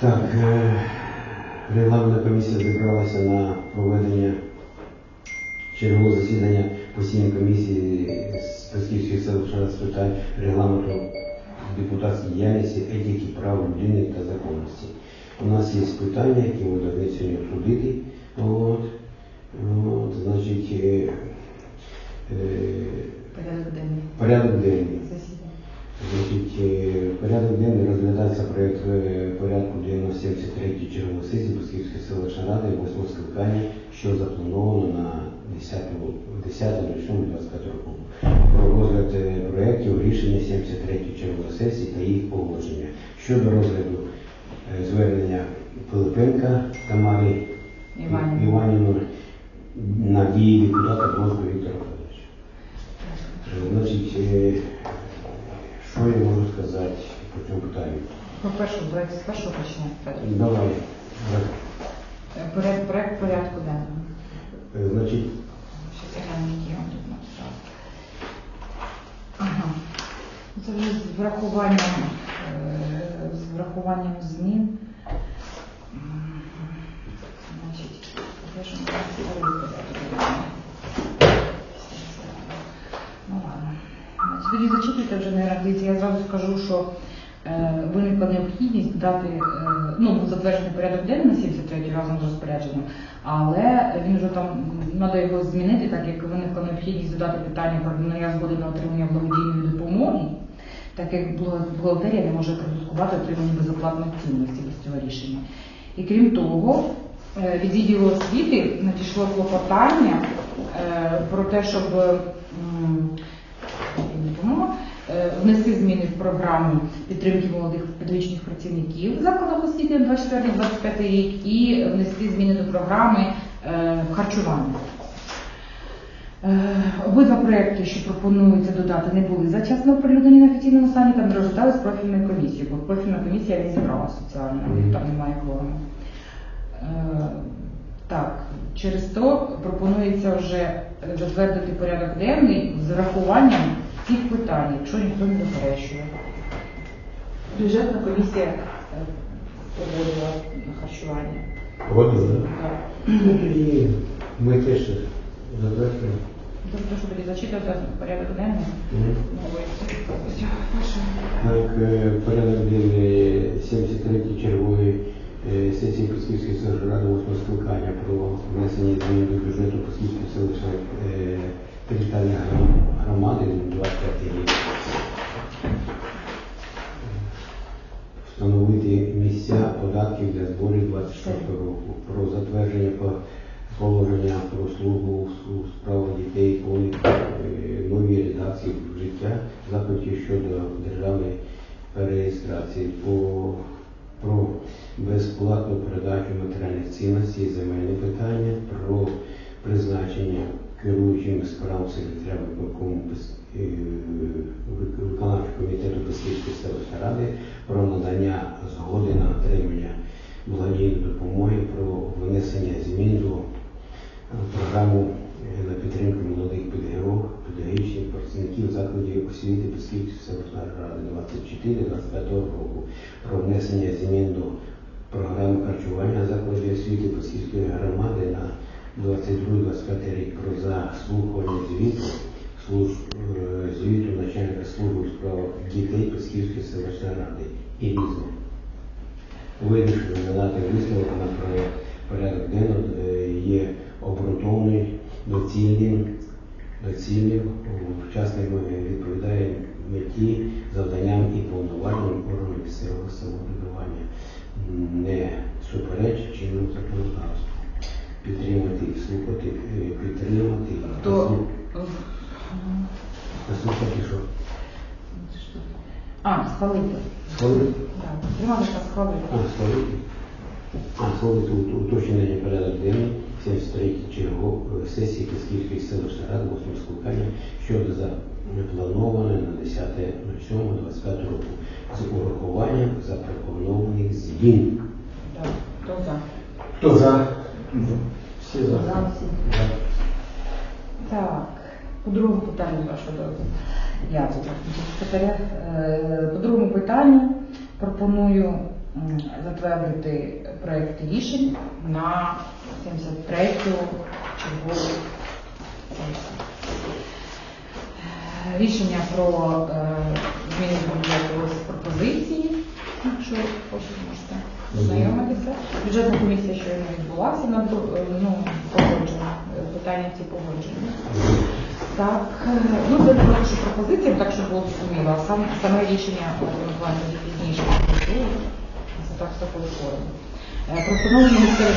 Так, е, регламентна комісія зібралася на проведення чергового засідання постійної комісії з Песківської селищної ради з питань регламенту депутатської діяльності, етики, прав людини та законності. У нас є питання, які ми повинні сьогодні обсудити. От, от, значить, е, е, Порядок денний порядок денний. засідання. Значить, е, порядок денний розглядається проєкт е, порядку денного 73 чергової Басківської селищної ради 8 скликання, що заплановано на 10 10.07.25 року. Про розгляд е, проєктів рішення 73 чергової сесії та їх погодження. Щодо розгляду е, звернення Пилипенка Тамари Іванівни. На дії депутата Бронського Віктора Федоровича. Е, Значить, що я можу сказати по цьому питанню? По-перше, давайте з першого почнемо. Давай. Е, Поряд, проект порядку денного. Е, Значить, Щось я тут написала. Ага. Це вже з врахуванням, е, з врахуванням змін. Значить, де ж у нас старий порядок денний? Ну ладно. Значить, Тоді зачитуйте вже не дивіться, я зразу скажу, що виникла необхідність дати, е, ну, затверджений порядок денний на 73 разом з розпорядженням, але він вже там, треба його змінити, так як виникла необхідність додати питання про надання згоди на отримання благодійної допомоги, так як бухгал- бухгалтерія не може продукувати отримання безоплатної цінності без цього рішення. І крім того, е, від відділу освіти надійшло клопотання е, про те, щоб е, внести зміни в програму підтримки молодих педагогічних працівників закладах освіти 24-25 рік і внести зміни до програми е, харчування. Е, Обидва проекти, що пропонується додати, не були зачасно оприлюднені на офіційному сайті, там розглядали з профільною комісією, бо профільна комісія не зібрала соціальна, там немає кворуму. Е, Так, через то пропонується вже затвердити порядок денний з врахуванням цих питань, якщо ніхто не заперечує. Бюджетна комісія е, погодила на харчування. погодили, да? Так. Ну, тоді ми теж затвердимо. Тобто, що тоді зачитувати порядок денний? Так, е, порядок денний 73 чергової е, сесії Песківської селищної ради 8 скликання про внесення змін до бюджету Песківської селищної територіальної гром- громади на 25 рік. Встановити місця податків для зборів 24 року. Про затвердження положення про службу у справах дітей повні е, нові редакції життя заходів щодо державної реєстрації по про безплатну передачу матеріальних цінностей, земельні питання, керуючим справ секретаря виконкому е, виконавчого комітету Песківської селищної ради про надання згоди на отримання благодійної допомоги, про внесення змін до програму е, на підтримку молодих педагогів, педагогічних працівників закладів освіти Песківської селищної ради 24-25 року, про внесення змін до програми харчування закладів освіти Песківської громади на 22-25 рік про заслухування звіту служб е, звіту начальника служби у справах дітей Песківської селищної ради і різне. Вирішили надати висновок на проект порядок денний е, є обґрунтований, доцільним, доцільним, вчасним відповідає меті, завданням і повноваженням органу місцевого самоврядування, не суперечить чинному законодавству. Підтримати і слухати, е, підтримати, Хто? послу- послухати, що А, схвалити. схвалити. Так, Тримати та схвалити. А, схвалити. А, схвалити уточнення порядок денний 73 чергу сесії Київської селищної ради 8 скликання щодо запланованої на 10.07.25 року з урахуванням запропонованих змін. Так, Хто за? Хто за? Всі за. За всі. Так, по другому питанню вашого дозволу. Я тут секретаря. Е, По другому питанню пропоную затвердити проекти рішень на 73-ю чергову сесію. Е, Рішення про е, зміни пропозиції, якщо хочете, можете ознайомитися. Бюджетна комісія щойно відбулася на е, ну, погодження, е, питання ці погодження. Так, е, ну це також пропозиція, так щоб було зрозуміло, а сам, саме рішення буквально пізніше. Це так все по формі. Про встановлення місцевих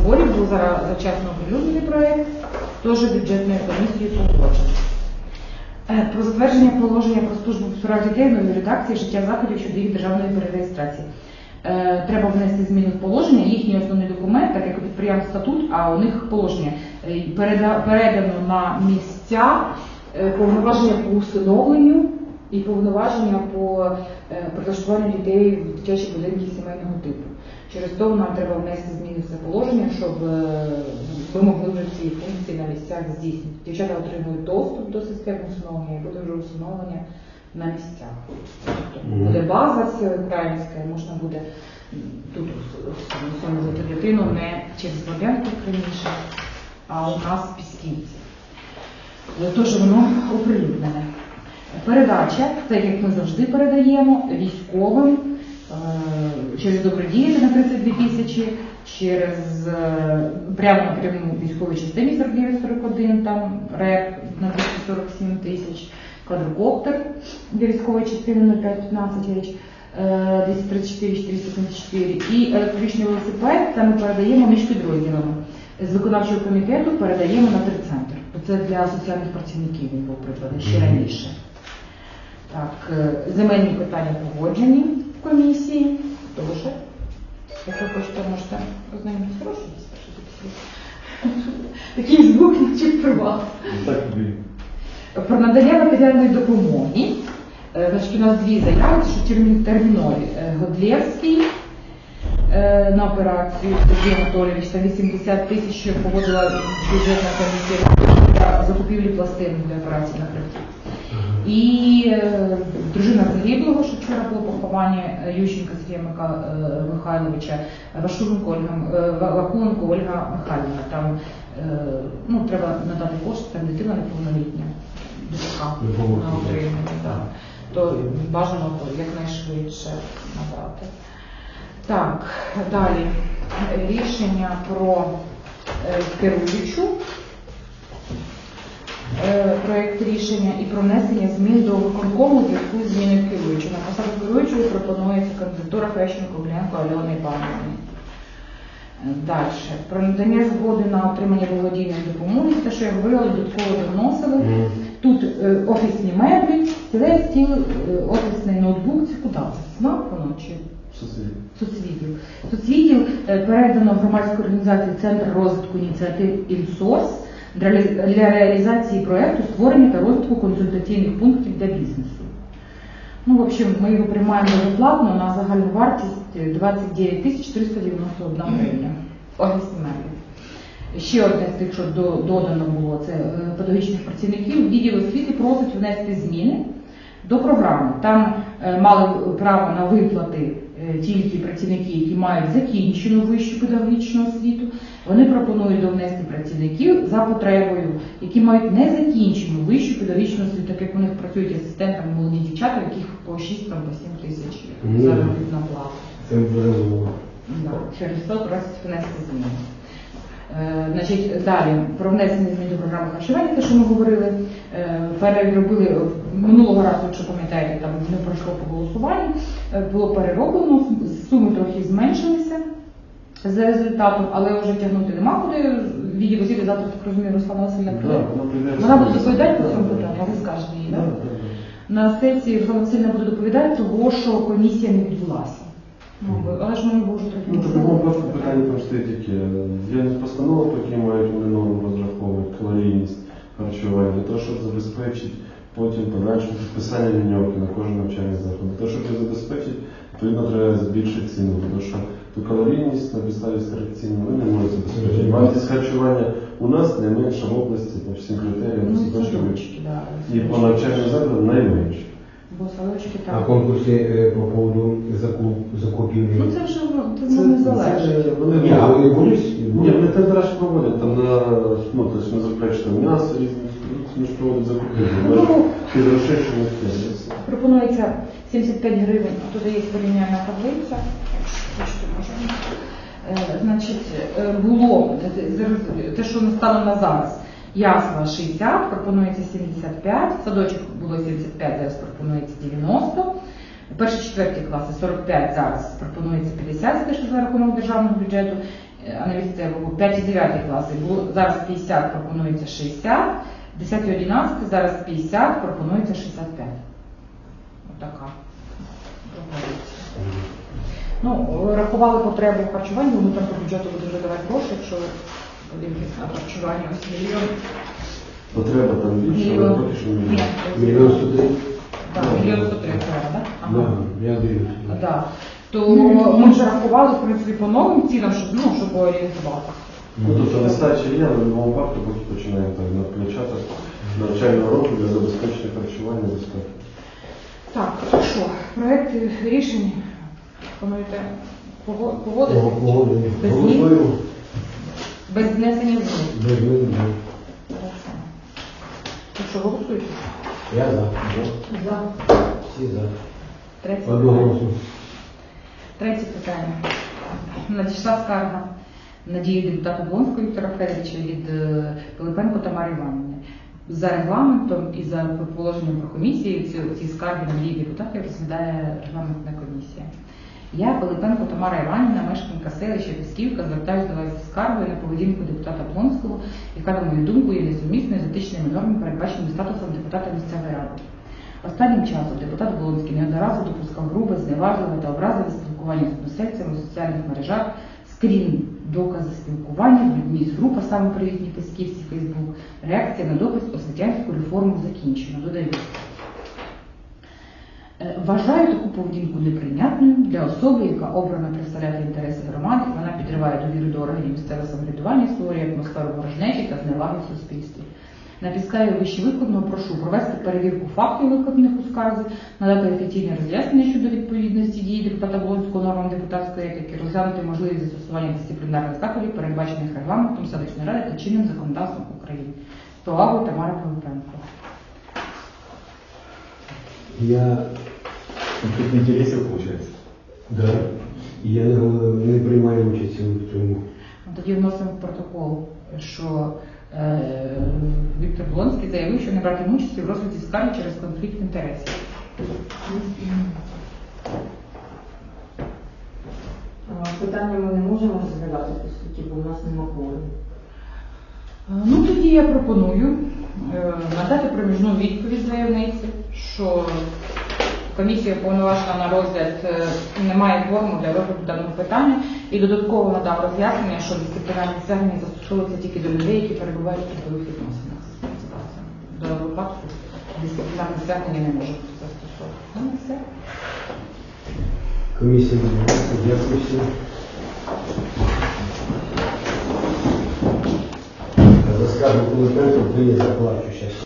зборів був зараз зачасно оприлюднений проект, теж бюджетною комісією погоджений. Про затвердження положення про службу у справах дітей в новій редакції життя заходів щодо їх державної перереєстрації. Е, Треба внести зміни в положення, їхній основний документ, так як у підприємств статут, а у них положення е, передано на місця е, повноваження по усиновленню і повноваження по прилаштуванню дітей в дитячі будинки сімейного типу. Через то нам треба внести зміни в це положення, щоб ми могли вже ці функції на місцях здійснити. Дівчата отримують доступ до системи усиновлення і буде вже усиновлення на місцях. Тобто буде база всеукраїнська, і можна буде тут усиновити дитину не через Бабянку раніше, а у нас в Пісківці. Тож воно оприлюднене. Передача, так як ми завжди передаємо, військовим е, через добродіяння на 32 тисячі, через е, прямо напряму військовій частині 4941, там РЕП на 247 тисяч, квадрокоптер для військової частини 0515 гривень, е, 234 474 і електричний велосипед, це ми передаємо між підрозділами. З виконавчого комітету передаємо на терцентр. Це для соціальних працівників він був прикладений ще раніше. Так, е, земельні питання погоджені в комісії. Дуже. Якщо хочете, можете ознайомитися. Хороший Такий звук, наче права. Так тобі. Про надання матеріальної допомоги. Е, Значить, у нас дві заяви, що термін- термінові. Е, Годлєвський е, на операцію Сергій Анатолійович та 80 тисяч, що погодила бюджетна комісія для закупівлі пластин для операції на хребті. І дружина загиблого, що вчора було поховання Ющенка Сергія Мика- Михайловича, Вашуренко Ольга, Ва- Вакуленко Ольга Михайлівна. Там ну, треба надати кошти, там дитина неповнолітня, дитина на отримання. Так. То бажано якнайшвидше надати. Так, далі Е, рішення про е, керуючу е, проект рішення і про внесення змін до виконкому зв'язку з зміною керуючого. На посаду керуючої пропонується кандидатура Хрещенко Блянко Альони Івановни. Е, Далі. Про надання згоди на отримання благодійної допомоги, те, що я говорила, додатково доносили. Мгм. Тут е, офісні меблі, стілець, стіл, е, офісний ноутбук. Це куди? Це СНАП воно чи соцвідділ? Соцвідділ е, передано громадській організації Центр розвитку ініціатив «Інсорс» для, для реалізації проєкту створення та розвитку консультаційних пунктів для бізнесу. Ну, в общем, ми його приймаємо безоплатно на загальну вартість е, 29 тисяч 391 гривня. Офісні меблі. Ще одне з тих, що додано було, це е, педагогічних працівників. Відділ освіти просить внести зміни до програми. Там е, мали право на виплати е, тільки працівники, які мають закінчену вищу педагогічну освіту. Вони пропонують довнести працівників за потребою, які мають незакінчену вищу педагогічну освіту, так як у них працюють асистентами молоді дівчата, яких по 6-7 тисяч заробітна плата. Це вже через то просить внести зміни. Е, Значить, далі про внесення змін до програми харчування, те, що ми говорили, е, переробили е, минулого разу, якщо пам'ятаєте, там не пройшло по голосуванню, е, було перероблено, суми трохи зменшилися за результатом, але вже тягнути нема куди. Відділ освіти завтра, так розумію, Руслана Васильівна Да, прийде. вона буде доповідати по цьому питанню, а ви скажете їй, так? На сесії Руслана Васильівна буде доповідати, того, що комісія не відбулася. Ну, але ж ми вже трохи Ну, в такому випадку питання там стоїть яке. Є постанови, які мають норму розраховувати, калорійність харчування, для того, щоб забезпечити потім подальше підписання ліньовки на кожен навчальний заклад. Для того, щоб її забезпечити, відповідно треба збільшити ціну, тому що ту калорійність на підставі старих ми не можемо забезпечити. Вартість харчування у нас не менша в області по всім критеріям, Ну, і по навчальним закладам найменше. Бо садочки А конкурси е, по поводу закуп, закупівлі? Ну це вже це, це не залежить. це вони Ні, а вони будуть? Ні, вони тендера ж проводять, там на, ну, то есть не заперечують, там м'ясо різні, вони ж проводять ж Ну, ті грошей, що не є. Пропонується 75 гривень, а тут є порівняльна таблиця. Хочете, можемо. Е, Значить, е, було е, те, що не стало на зараз. Ясла 60, пропонується 75, садочок було 75, зараз пропонується 90. Перші четверті класи 45 зараз пропонується 50, те, що за рахунок державного бюджету, е, а на місцевого 5 і 9 класи було зараз 50, пропонується 60, 10 і 11 зараз 50, пропонується 65. Отака. Ну, рахували потребу в харчуванні, вони там по бюджету будуть вже давати гроші, якщо на харчування, ось мільйон. Потреба там більше, але Мільйон. поки що Ні. Мільйон сто три? Так, мільйон сто три треба, так? Да, я дивлюся. Да. То ми вже рахували, в принципі, по новим цінам, щоб, ну, щоб орієнтувати. Ну, тобто нестача є, але в будь-якому випадку поки починаємо так на навчального року для забезпечення харчування безпеки. Так, що, проекти рішень плануєте пого- погодити? Погодження. Без змін? Голосуємо. Без внесення змін. Без змін. Ну що, голосуєте? Я за. За. Всі за. Третє Одноголосно. питання. Третє питання. Надійшла скарга надії депутата Блонського Віктора Федоровича від е, Пилипенко Тамари Іванівни. За регламентом і за положенням про комісії ці, ці скарги надії депутатів розглядає регламентна комісія. Я, Пилипенко Тамара Іванівна, мешканка селища Пісківка, звертаюся до вас зі скаргою на поведінку депутата Блонського, яка, на мою думку, є несумісною з етичними нормами, передбаченими статусом депутата місцевої ради. Останнім часом депутат Волонський неодноразово допускав грубе, зневажливе та образливе спілкування з односельцями у соціальних мережах, скрін, докази спілкування з людьми з групи саме привітні Песківці Фейсбук, реакція на допис освітянську реформу закінчено. Додаю. Е, Вважаю таку поведінку неприйнятною для особи, яка обрана представляти інтереси громади. Вона підриває довіру до органів місцевого самоврядування, створює атмосферу ворожнечі та зневаги в суспільстві. На підставі вищевикладного прошу провести перевірку фактів, викладених у скарзі, надати офіційне роз'яснення щодо відповідності дії депутата Волинського нормам депутатської етики, розглянути можливість застосування дисциплінарних заходів, передбачених регламентом селищної ради та чинним законодавством України. З повагою Тамара Пилипенко. Я, Конфликт интересов получается. да, я не, не приймаю участь в цьому. Ну, Тоді вносимо в протокол, що е, Віктор Блонський заявив, що не братиме участі в розгляді скарги через конфлікт інтересів. Питання ми не можемо розглядати по суті, бо в нас нема кворуму. Е, Ну тоді я пропоную е, надати проміжну відповідь заявниці, що комісія повноважена на розгляд е, немає форму для розгляду даного питання і додатково надав роз'яснення, що дисциплінарні стягнення застосовуються тільки до людей, які перебувають у трудових відносинах. До випадку дисциплінарне стягнення не може бути застосовувати. Ну, все. Комісія відбувається. Дякую всім. Скаргу Пилипенко, ви не заплачу ще.